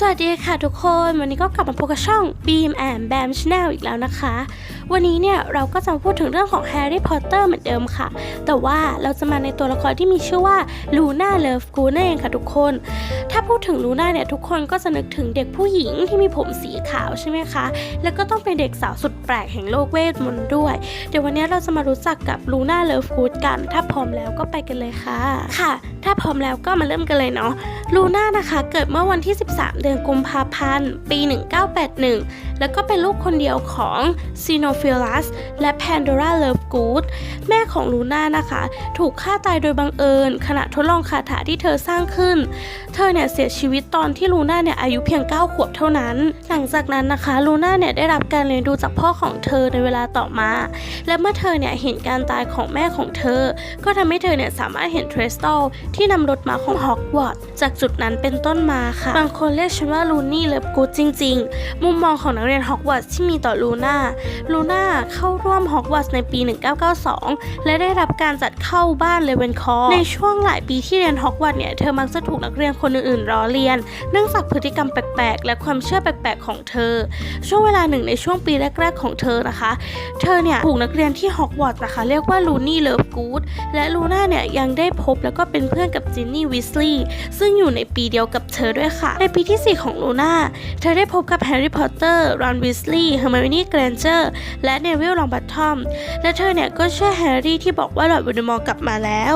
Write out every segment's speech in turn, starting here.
สวัสดีค่ะทุกคนวันนี้ก็กลับมาพบกับช่อง Beam and Bam Channel อีกแล้วนะคะ วันนี้เนี่ยเราก็จะมาพูดถึงเรื่องของ Harry Potter เหมือนเดิมค่ะ แต่ว่าเราจะมาในตัวละครที่มีชื่อว่า Luna Lovegood นั่นเองค่ะทุกคน ถ้าพูดถึง Luna เนี่ยทุกคนก็จะนึกถึงเด็กผู้หญิงที่มีผมสีขาวใช่ไหมคะ แล้วก็ต้องเป็นเด็กสาวสุดแปลกแห่งโลกเวทมนต์ด้วย เดี๋ยววันนี้เราจะมารู้จักกับ Luna Lovegood กัน ถ้าพร้อมแล้วก็ไปกันเลยค่ะ ค่ะ ถ้าพร้อมแล้วก็มาเริ่มกันเลยเนาะลูน่านะคะ เกิดเมื่อวันที่ 13เดือนกุมภาพันธ์ ปี 1981 แล้วก็เป็นลูกคนเดียวของซีโนฟิลัสและแพนโดราเลิฟกูดแม่ของลูน่านะคะ ถูกฆ่าตายโดยบังเอิญ ขณะทดลองคาถาที่เธอสร้างขึ้น เธอเนี่ยเสียชีวิตตอนที่ลูน่าเนี่ยอายุเพียง 9 ขวบเท่านั้น หลังจากนั้นนะคะลูน่าเนี่ยได้รับการเลี้ยงดูจากพ่อของเธอในเวลาต่อมา และเมื่อเธอเนี่ยเห็นการตายของแม่ของเธอ ก็ทำให้เธอเนี่ยสามารถเห็นเทรสโตลที่นำรถมาของฮอกวอตส์จากจุดนั้นเป็นต้นมาค่ะ บางคนเรียกฉันว่าลูนี่เลิฟกูดจริง ๆ มุมมองของนักเรียนฮอกวอตส์ที่มีต่อลูน่า ลูน่าเข้าร่วมฮอกวอตส์ในปี 1992 และได้รับการจัดเข้าบ้านเลเวนคอร์ในช่วงหลายปีที่เรียนฮอกวอตส์เนี่ย เธอมักจะถูกนักเรียนคนอื่นๆล้อเลียน เนื่องจากพฤติกรรมแปลกๆ และความเชื่อแปลกๆ ของเธอ ช่วงเวลาหนึ่งในช่วงปีแรกๆ ของเธอนะคะ เธอเนี่ยถูกนักเรียนที่ฮอกวอตส์นะคะเรียกว่าลูนี่เลิฟกูดและลูน่าเนี่ยยังได้พบแล้วก็เป็นเพื่อนกับจินนี่วิสลีย์ซึ่งอยู่ในปีเดียวกับเธอด้วยค่ะ ในปีที่4 ของลูน่า เธอได้พบกับแฮร์รี่พอตเตอร์ รอนวิสลีย์เฮอร์ไมโอนี่เกรนเจอร์ และเนวิลลองบัตทอม และเธอเนี่ยก็เชื่อแฮร์รี่ที่บอกว่าหลอดวลเดมอร์กลับมาแล้ว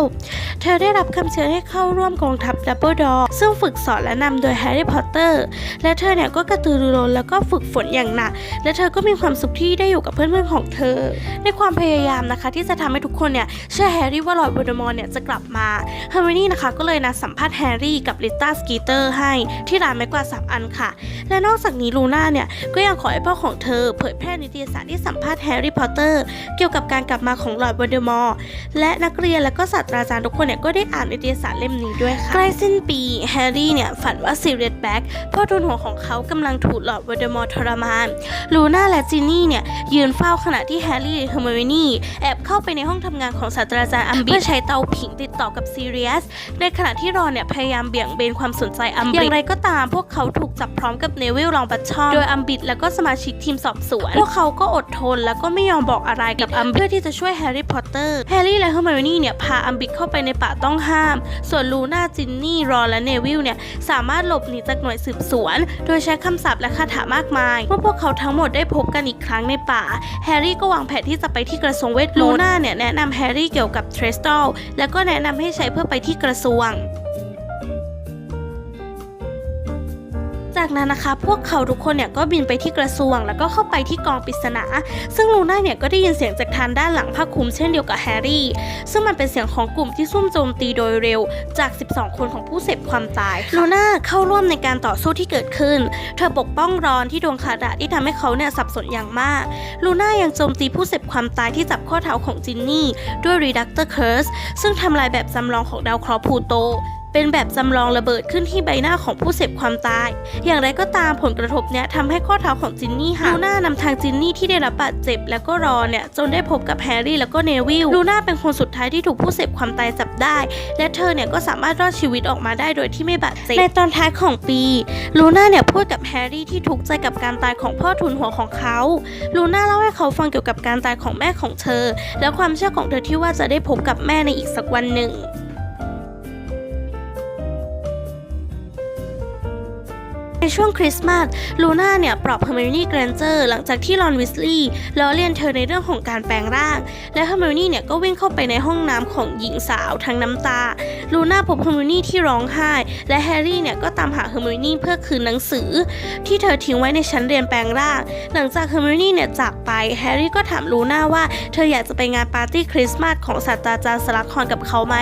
เธอได้รับคำเชิญให้เข้าร่วมกองทัพดับเบิลดอร์ซึ่งฝึกสอนและนำโดยแฮร์รี่พอตเตอร์ และเธอเนี่ยก็กระตือรือร้นแล้วก็ฝึกฝนอย่างหนัก และเธอก็มีความสุขที่ได้อยู่กับเพื่อนๆของเธอ ในความพยายามนะคะ ที่จะทำให้ทุกคนเนี่ยเชื่อแฮร์รี่ว่าลอร์ดวลเดมอร์เนี่ยจะกลับมาเฮอร์มโอนี่นะคะก็เลยนัดสัมภาษณ์แฮร์รี่กับลิต้าสกีเตอร์ให้ที่ร้านไม้กาดสามอันค่ะ และนอกจากนี้ลูน่าเนี่ยก็ยังขอให้พ่อของเธอเผยแพร่นิตยสารที่สัมภาษณ์แฮร์รี่พอตเตอร์เกี่ยวกับการกลับมาของลอร์ดวลเดมอร์และนักเรียนและก็ศาสตราจารย์ทุกคนเนี่ยก็ได้อ่านนิตยสารเล่มนี้ด้วยค่ะใกล้สิ้นปีแฮร์รี่เนี่ยฝันว่าซีเรียสแบ็กพ่อทุนหัวของเขากำลังถูกลอร์ดวลเดมอร์ทรมานลูน่าและจินนี่เนี่ยยืนเฝ้าขณะที่แฮร์รี่เฮอร์ไมโอนี่แอบเข้าไปในห้องทำงานของศาสตราจารย์อัมบิเพื่อใช้เตาผิงติดต่อกับซีเรียสในขณะที่รอนเนี่ยพยายามเบี่ยงเบนความสนใจอัมบิอย่างไรก็ตามพวกเขาถูกจับพร้อมกับเนวิลลองบัตชอมโดยอัมบิดแล้วก็สมาชิกทีมสอบสวน พวกเขาก็อดทนแล้วก็ไม่ยอมบอกอะไรกับอัมบิดเพื่อที่จะช่วยแฮร์รี่พอตเตอร์แฮร์รี่และเฮอร์ไมโอนี่เนี่ยพาอัมบิดเข้าไปในป่าต้องห้าม ส่วนลูน่าจินนี่รอนและเนวิลเนี่ยสามารถหลบหนีจากหน่วยสืบสวน โดยใช้คำศัพท์และคาถามากมาย เมื่อพวกเขาทั้งหมดได้พบกันอีกครั้งในป่า แฮร์รี่ก็วางแผนที่จะไปที่กระทรวงเวทมนต์ลูน่าเนี่ยแนะนำแฮร์รี่เกี่ยวกับเทรสตอลแล้วก็แนะนำให้ใช้เพื่อไปที่กระทรวง จากนั้นนะคะ พวกเขาทุกคนเนี่ยก็บินไปที่กระทรวง แล้วก็เข้าไปที่กองปริศนา ซึ่งลูน่าเนี่ยก็ได้ยินเสียงจากทางด้านหลังผ้าคลุมเช่นเดียวกับแฮร์รี่ ซึ่งมันเป็นเสียงของกลุ่มที่ซุ่มโจมตีโดยเร็วจาก 12 คนของผู้เสพความตาย ลูน่าเข้าร่วมในการต่อสู้ที่เกิดขึ้น เธอปกป้องรอนที่ดวงคาดาที่ทำให้เขาเนี่ยสับสนอย่างมาก ลูน่ายังโจมตีผู้เสพความตายที่จับข้อเท้าของจินนี่ ด้วย Reductor Curse ซึ่งทำลายแบบจำลองของดาวเคราะห์พลูโต เป็นแบบจำลองระเบิดขึ้นที่ใบหน้าของผู้เสพความตาย อย่างไรก็ตามผลกระทบเนี้ยทำให้ข้อเท้าของจินนี่หักลูน่านำทางจินนี่ที่ได้รับบาดเจ็บ แล้วก็รอเนี่ยจนได้พบกับแฮร์รี่แล้วก็เนวิลลูน่าเป็นคนสุดท้ายที่ถูกผู้เสพความตายจับได้ และเธอเนี่ยก็สามารถรอดชีวิตออกมาได้โดยที่ไม่บาดเจ็บในตอนท้ายของปีลูน่าเนี่ยพูดกับแฮร์รี่ที่ทุกข์ใจกับการตายของพ่อทุนหัวของเขาลูน่าเล่าให้เขาฟังเกี่ยวกับการตายของแม่ของเธอ และความเชื่อของเธอที่ว่าจะได้พบกับแม่ในอีกสักวันหนึ่ง ในช่วงคริสต์มาสลูน่าเนี่ยปลอบเฮอร์ไมโอนี่เกรนเจอร์หลังจากที่รอนวิสลีย์ล้อเลียนเธอในเรื่องของการแปลงร่าง และเฮอร์ไมโอนี่เนี่ยก็วิ่งเข้าไปในห้องน้ำของหญิงสาวทั้งน้ำตา ลูน่าพบเฮอร์ไมโอนี่ที่ร้องไห้ และแฮร์รี่เนี่ยก็ตามหาเฮอร์ไมโอนี่เพื่อคืนหนังสือ ที่เธอทิ้งไว้ในชั้นเรียนแปลงร่าง หลังจากเฮอร์ไมโอนี่เนี่ยจากไปแฮร์รี่ก็ถามลูน่าว่าเธออยากจะไปงานปาร์ตี้คริสต์มาสของศาสตราจารย์สลักคอนกับเขาไหม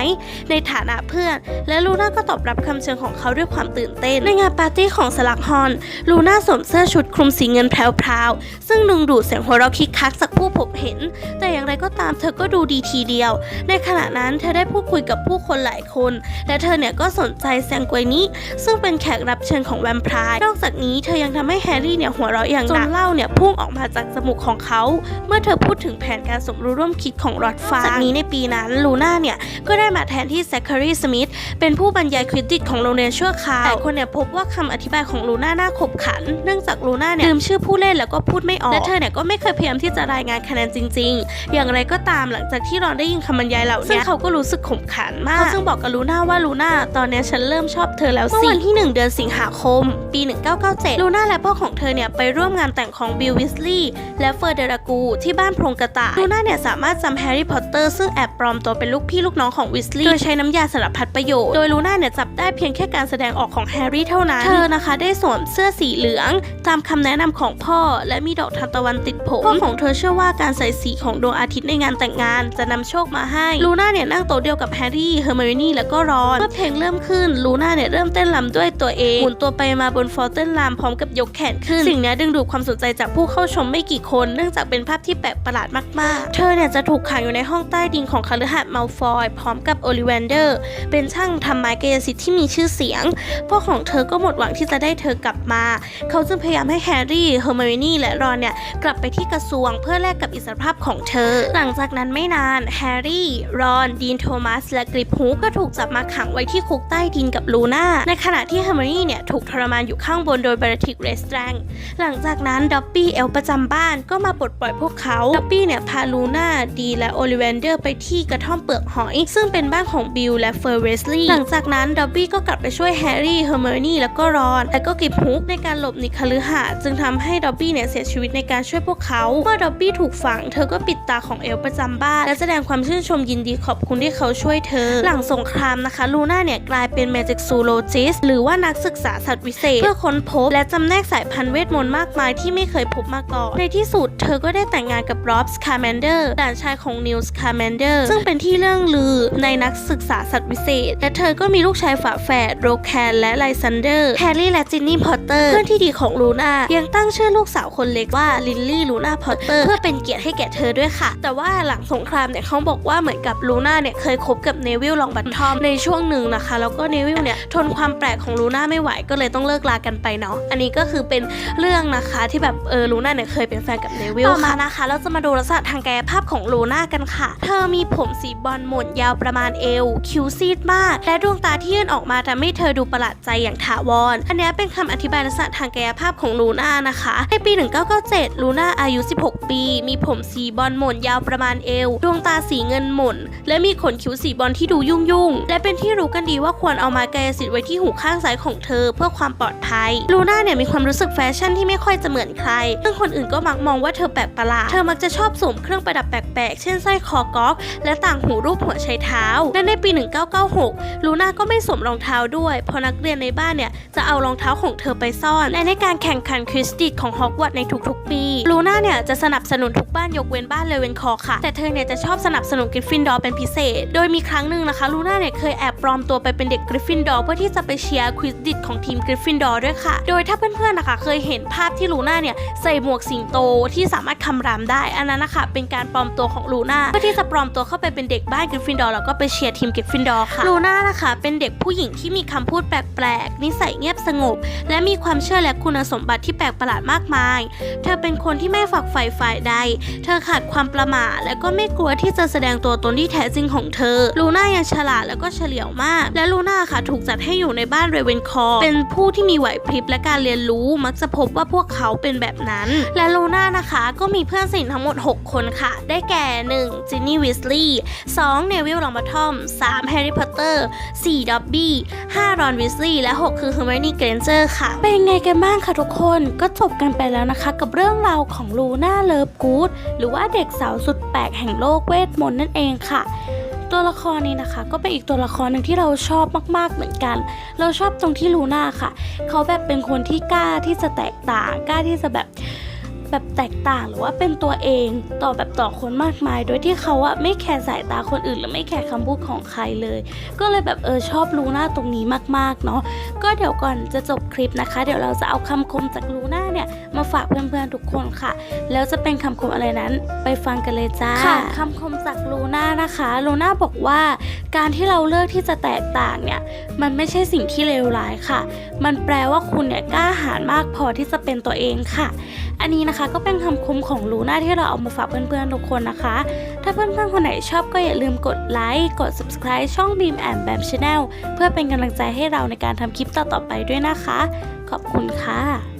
ในฐานะเพื่อน และลูน่าก็ตอบรับคำเชิญของเขาด้วยความตื่นเต้นในงานปาร์ตี้ของสลักฮอน ลูน่าสวมเสื้อชุดคลุมสีเงินแพรวๆ ซึ่งดึงดูดเสียงหัวเราะคิกคักจากผู้พบเห็น แต่อย่างไรก็ตามเธอก็ดูดีทีเดียว ในขณะนั้นเธอได้พูดคุยกับผู้คนหลายคน และเธอเนี่ยก็สนใจแซงกวยนี้ ซึ่งเป็นแขกรับเชิญของแวมไพร์ นอกจากนี้เธอยังทำให้แฮร์รี่เนี่ยหัวเราะอย่างหนักจนเหล้าเนี่ยพุ่งออกมาจากจมูกของเขา เมื่อเธอพูดถึงแผนการสมรู้ร่วมคิดของรอดฟ้าจากนี้ในปีนั้นลูน่าเนี่ยก็ได้มาแทนที่แซคคารีสมิธเป็นผู้บรรยายควิดดิชของโรงเรียนชั่วคราวแต่คนเนี่ยพบว่าคำอธิบายของของลูน่าน่าขบขัน เนื่องจากลูน่าเนี่ยลืมชื่อผู้เล่นแล้วก็พูดไม่ออกและเธอเนี่ยก็ไม่เคยพยายามที่จะรายงานคะแนนจริง ๆ อย่างไรก็ตามหลังจากที่รอนได้ยินคำบรรยายเหล่านี้ซึ่งเขาก็รู้สึกขมขันมากเขาซึ่งบอกกับลูน่าว่าลูน่าตอนเนี้ยฉันเริ่มชอบเธอแล้วสิเมื่อวันที่ 1 เดือนสิงหาคม ปี 1997 ลูน่าและพ่อของเธอเนี่ยไปร่วมงานแต่งของบิลวิสลีย์และเฟอร์เดรากูที่บ้านโพรงกระต่ายลูน่าเนี่ยสามารถจำแฮร์รี่พอตเตอร์ซึ่งแอบปลอมตัวเป็นลูกพี่ลูกน้องของวิสลีย์โดยใช้น้ำยาสารพัดประโยชน์โดยลูน่าเนี่ยจับได้เพียงแค่การแสดงออกของแฮร์รี่เท่านั้นเธอนะคะได้สวมเสื้อสีเหลือง ตามคำแนะนำของพ่อ และมีดอกทานตะวันติดผมพ่อของเธอเชื่อว่าการใส่สีของดวงอาทิตย์ในงานแต่งงาน จะนำโชคมาให้ลูน่าเนี่ยนั่งโต๊ะเดียวกับแฮร์รี่เฮอร์ไมโอนี่และก็รอนเมื่อเพลงเริ่มขึ้นลูน่าเนี่ยเริ่มเต้นรำด้วยตัวเองหมุนตัวไปมาบนฟลอร์เต้นรำพร้อมกับยกแขนขึ้น สิ่งนี้ดึงดูดความสนใจจากผู้เข้าชมไม่กี่คน เนื่องจากเป็นภาพที่แปลกประหลาดมากๆ เธอเนี่ยจะถูกขังอยู่ในห้องใต้ดินของคฤหาสน์มัลฟอยพร้อมกับโอลิเวนเดอร์ เป็นช่างทำไม้กายสิทธิ์ที่มีชื่อเสียงพ่อของเธอก็หมดหวังที่จะได้เธอกลับมา เขาจึงพยายามให้แฮร์รี่ เฮอร์มโอนี่และรอนเนี่ยกลับไปที่กระทรวงเพื่อแลกกับอิสรภาพของเธอ หลังจากนั้นไม่นานแฮร์รี่ รอน ดีนโทมัส และกริปฮูก็ถูกจับมาขังไว้ที่คุกใต้ดินกับลูน่า ในขณะที่เฮอร์มโอนี่เนี่ยถูกทรมานอยู่ข้างบนโดยบรติกเรสแตรงหลังจากนั้นด็อบบี้เอลประจำบ้านก็มาปลดปล่อยพวกเขาด็อบบี้เนี่ยพาลูน่าดีและโอลิเวนเดอร์ไปที่กระท่อมเปลือกหอย ซึ่งเป็นบ้านของบิลและเฟอร์เวสลีย์หลังจากนั้นด็อบบี้ก็กลับไปช่วยแฮร์รี่เฮอร์มโอนี่แล้วก็รอนและก็กริปฮูในการหลบหนีคฤหาสน์จึงทำให้ด็อบบี้เนี่ยเสียชีวิตในการช่วยพวกเขาเมื่อด็อบบี้ถูกฝัง เธอก็ปิดตาของเอลประจำบ้าน และแสดงความชื่นชมยินดีขอบคุณที่เขาช่วยเธอ หลังสงครามนะคะลูน่าเนี่ยกลายเป็นเมจิกซูโลจิสหรือว่านักศึกษาสัตว์วิเศษ เพื่อค้นพบและจำแนกสายพันธุ์เวทมนต์มากมายที่ไม่เคยพบมาก่อน ในที่สุดเธอก็ได้แต่งงานกับรอบส์คาร์แมนเดอร์หลานชายของนิวส์คาร์แมนเดอร์ซึ่งเป็นที่เรื่องลือในนักศึกษาสัตว์วิเศษ และเธอก็มีลูกชายฝาแฝดโรแคนและไลซันเดอร์แฮร์รี่และจินนี่พอตเตอร์เพื่อนที่ดีของลูน่ายังตั้งชื่อลูกสาวคนเล็กว่าลินลี่ลูน่าพอตเตอร์เพื่อเป็นเกียรติให้แก่เธอด้วยค่ะ แต่ว่าหลังสงครามเนี่ยเขาบอกว่าเหมือนกับลูน่าเนี่ยเคยคบกับเนวิลลองบัตทอมในช่วงหนึ่งนะคะแล้วก็เนวิลเนี่ยทนความแปลกของลูน่าไม่ไหวก็เลยต้องเลิกลากันไปเนาะอันนี้ก็คือเป็นเรื่องนะคะที่แบบเออลูน่าเนี่ยเคยเป็นแฟนกับเนวิลต่อมานะคะ เราจะมาดูลักษณะทางกายภาพของลูน่ากันค่ะ เธอมีผมสีบอลหม่นยาวประมาณเอว คิ้วซีดมาก และดวงตาที่ยื่นออกมาทำให้เธอดูประหลาดใจอย่างถาวร อันนี้เป็นคำอธิบายลักษณะทางกายภาพของลูน่านะคะ ในปี 1997 ลูน่าอายุ 16 ปี มีผมสีบอลหม่นยาวประมาณเอว ดวงตาสีเงินหม่น และมีขนคิ้วสีบอลที่ดูยุ่งยุ่งและเป็นที่รู้กันดีว่าควรเอามากายสิทธิ์ไว้ที่หูข้างซ้ายของเธอ เพื่อความปลอดภัย ลูน่าเนี่ยมีความรู้สึกแฟชั่นที่ไม่ค่อยจะเหมือนใคร ซึ่งคนอื่นก็มักมองว่าเธอแปลกประหลาด เธอมักจะชอบสวมเครื่องประดับแปลกๆ เช่นสร้อยคอก๊อก และต่างหูรูปหัวไชเท้า และในปี 1996 ลูน่าก็ไม่สวมรองเท้าด้วย เพราะนักเรียนในบ้านเนี่ยจะเอารองเท้าของเธอไปซ่อน และในการแข่งขันคริสติดของฮอกวอตส์ในทุกๆ ปีลูน่าเนี่ยจะสนับสนุนทุกบ้านยกเว้นบ้านเลเวนคอร์ค่ะ แต่เธอเนี่ยจะชอบสนับสนุนกริฟฟินดอร์เป็นพิเศษ โดยมีครั้งหนึ่งนะคะลูน่าเนี่ยเคยแอบปลอมตัวไปเป็นเด็กกริฟฟินดอร์เพื่อที่จะไปเชียร์ควิสดิดของทีมกริฟฟินดอร์ด้วยค่ะ โดยถ้าเพื่อนๆนะคะเคยเห็นภาพที่ลูน่าเนี่ยใส่หมวกสิงโตที่สามารถคำรามได้ อันนั้นนะคะเป็นการปลอมตัวของลูน่าเพื่อที่จะปลอมตัวเข้าไปเป็นเด็กบ้านกริฟฟินดอร์แล้วก็ไปเชียร์ทีมกริฟฟินดอร์ค่ะลูน่านะคะเป็นเด็กผู้หญิงที่มีคำพูดแปลกๆนิสัยเงียบสงบและมีความเชื่อและคุณสมบัติที่แปลกประหลาดมากมาย เธอเป็นคนที่ไม่ฝักใฝ่ฝ่ายใด เธอขาดความประมาทและก็ไม่กลัวที่จะแสดงตัวตนที่แท้จริงของเธอ ลูน่ายังฉลาดแล้วก็เฉลียวมาก และลูน่าค่ะถูกจัดให้อยู่ในบ้านเรเวนคอร์เป็นผู้ที่มีไหวพริบและการเรียนรู้มักจะพบว่าพวกเขาเป็นแบบนั้น และลูน่านะคะก็มีเพื่อนสนิททั้งหมด 6 คนค่ะ ได้แก่ 1. จินนี่วิสลีย์2เนวิลลองบัตทอม 3. แฮร์รี่พอตเตอร์ 4. ด็อบบี้ 5. รอนวิสลีย์และ 6 คือเฮอร์ไมโอนี่เกรนเจอร์ค่ะ เป็นยังไงกันบ้างคะทุกคนก็จบกันไปแล้วนะคะ กับเรื่องราวของลูน่าเลิฟกูดหรือว่าเด็กสาวสุดแปลกแห่งโลกเวทมนต์นั่นเองค่ะ ตัวละครนี้นะคะ ก็เป็นอีกตัวละครหนึ่งที่เราชอบมากๆเหมือนกัน เราชอบตรงที่ลูน่าค่ะ เขาแบบเป็นคนที่กล้าที่จะแตกต่างกล้าที่จะแบบ แบบแตกต่างหรือว่าเป็นตัวเองต่อแบบต่อคนมากมาย โดยที่เขาอะไม่แคร์สายตาคนอื่น หรือไม่แคร์คำพูดของใครเลย ก็เลยแบบเออชอบลูน่าตรงนี้มากๆเนาะก็เดี๋ยวก่อนจะจบคลิปนะคะ เดี๋ยวเราจะเอาคำคมจากลูน่าเนี่ยมาฝากเพื่อนๆทุกคนค่ะ แล้วจะเป็นคำคมอะไรนั้นไปฟังกันเลยจ้าค่ะคำคมจากลูน่านะคะลูน่าบอกว่าการที่เราเลือกที่จะแตกต่างเนี่ยมันไม่ใช่สิ่งที่เลวร้ายค่ะ มันแปลว่าคุณเนี่ยกล้าหาญมากพอที่จะเป็นตัวเองค่ะ อันนี้นะคะนะคะ ก็เป็นคำคมของลูน่าที่เราเอามาฝากเพื่อนๆทุกคนนะคะ ถ้าเพื่อนๆคนไหนชอบก็อย่าลืมกดไลค์กด subscribe ช่อง Beam and Bam Channel เพื่อเป็นกำลังใจให้เราในการทำคลิปต่อๆไปด้วยนะคะ ขอบคุณค่ะ